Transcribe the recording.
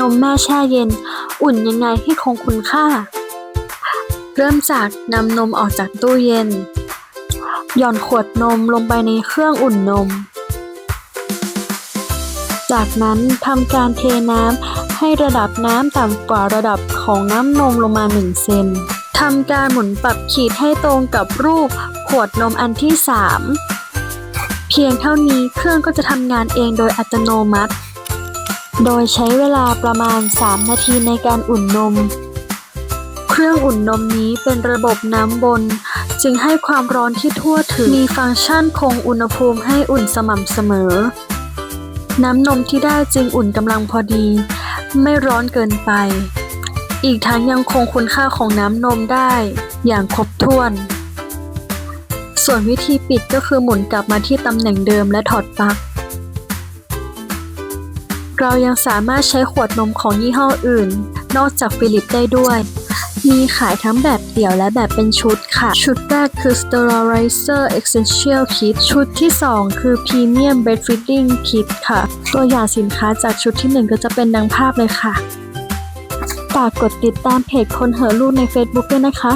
นมแม่แช่เย็น อุ่นยังไงให้คงคุณค่า เริ่มจากนำนมออกจากตู้เย็น หย่อนขวดนมลงไปในเครื่องอุ่นนม จากนั้นทำการเทน้ำให้ระดับน้ำต่ำกว่าระดับของน้ำนมลงมา1เซนทำการหมุนปรับขีดให้ตรงกับรูปขวดนมอันที่ 3 เพียงเท่านี้เครื่องก็จะทำงานเองโดยอัตโนมัติ โดยใช้เวลาประมาณ 3 นาทีในการอุ่นนม เครื่องอุ่นนมนี้เป็นระบบน้ำบน จึงให้ความร้อนที่ทั่วถึง มีฟังก์ชันคงอุณหภูมิให้อุ่นสม่ำเสมอ น้ำนมที่ได้จึงอุ่นกำลังพอดี ไม่ร้อนเกินไป อีกทั้งยังคงคุณค่าของน้ำนมได้อย่างครบถ้วน ส่วนวิธีปิดก็คือหมุนกลับมาที่ตำแหน่งเดิมและถอดปลั๊ก เรายังสามารถใช้ขวดนมของยี่ห้ออื่น นอกจากฟิลิปได้ด้วย มีขายทั้งแบบเดี่ยวและแบบเป็นชุดค่ะ ชุดแรกคือ Sterilizer Essential Kit ชุดที่ 2 คือ Premium Breastfeeding Kit ค่ะ ตัวอย่างสินค้าจากชุดที่ 1 ก็จะเป็นดังภาพเลยค่ะฝากกดติดตามเพจคนเหอลูกใน Facebook ด้วยนะคะ